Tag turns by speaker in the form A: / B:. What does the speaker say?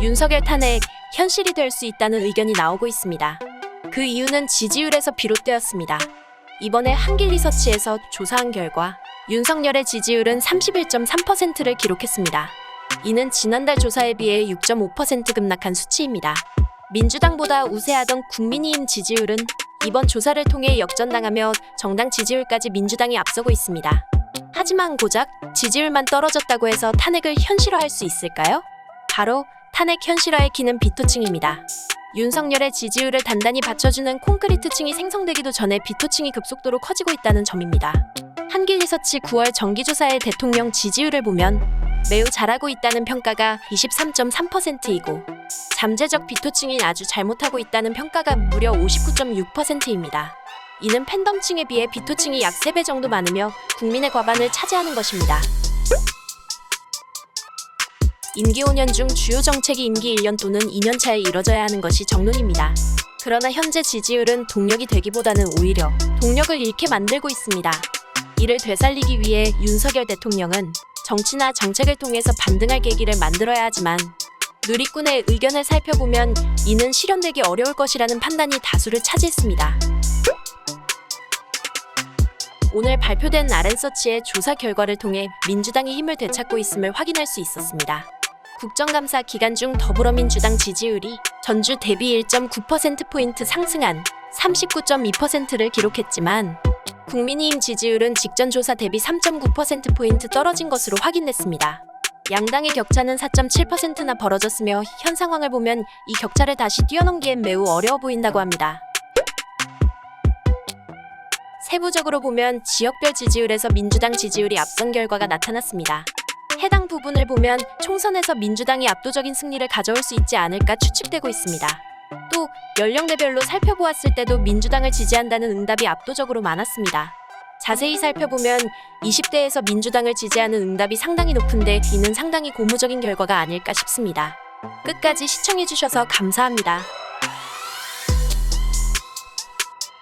A: 윤석열 탄핵 현실이 될 수 있다는 의견이 나오고 있습니다. 그 이유는 지지율에서 비롯되었습니다. 이번에 한길 리서치에서 조사한 결과 윤석열의 지지율은 31.3%를 기록했습니다. 이는 지난달 조사에 비해 6.5% 급락한 수치입니다. 민주당보다 우세하던 국민의힘 지지율은 이번 조사를 통해 역전당하며 정당 지지율까지 민주당이 앞서고 있습니다. 하지만 고작 지지율만 떨어졌다고 해서 탄핵을 현실화할 수 있을까요? 바로 탄핵 현실화의 키는 비토층입니다. 윤석열의 지지율을 단단히 받쳐주는 콘크리트층이 생성되기도 전에 비토층이 급속도로 커지고 있다는 점입니다. 한길 리서치 9월 정기조사의 대통령 지지율을 보면 매우 잘하고 있다는 평가가 23.3%이고 잠재적 비토층이 아주 잘못하고 있다는 평가가 무려 59.6%입니다. 이는 팬덤층에 비해 비토층이 약 3배 정도 많으며 국민의 과반을 차지하는 것입니다. 임기 5년 중 주요 정책이 임기 1년 또는 2년 차에 이뤄져야 하는 것이 정론입니다. 그러나 현재 지지율은 동력이 되기보다는 오히려 동력을 잃게 만들고 있습니다. 이를 되살리기 위해 윤석열 대통령은 정치나 정책을 통해서 반등할 계기를 만들어야 하지만 누리꾼의 의견을 살펴보면 이는 실현되기 어려울 것이라는 판단이 다수를 차지했습니다. 오늘 발표된 아랜서치의 조사 결과를 통해 민주당이 힘을 되찾고 있음을 확인할 수 있었습니다. 국정감사 기간 중 더불어민주당 지지율이 전주 대비 1.9%포인트 상승한 39.2%를 기록했지만 국민의힘 지지율은 직전 조사 대비 3.9%포인트 떨어진 것으로 확인됐습니다. 양당의 격차는 4.7%나 벌어졌으며 현 상황을 보면 이 격차를 다시 뛰어넘기엔 매우 어려워 보인다고 합니다. 세부적으로 보면 지역별 지지율에서 민주당 지지율이 앞선 결과가 나타났습니다. 해당 부분을 보면 총선에서 민주당이 압도적인 승리를 가져올 수 있지 않을까 추측되고 있습니다. 또 연령대별로 살펴보았을 때도 민주당을 지지한다는 응답이 압도적으로 많았습니다. 자세히 살펴보면 20대에서 민주당을 지지하는 응답이 상당히 높은데 이는 상당히 고무적인 결과가 아닐까 싶습니다. 끝까지 시청해주셔서 감사합니다.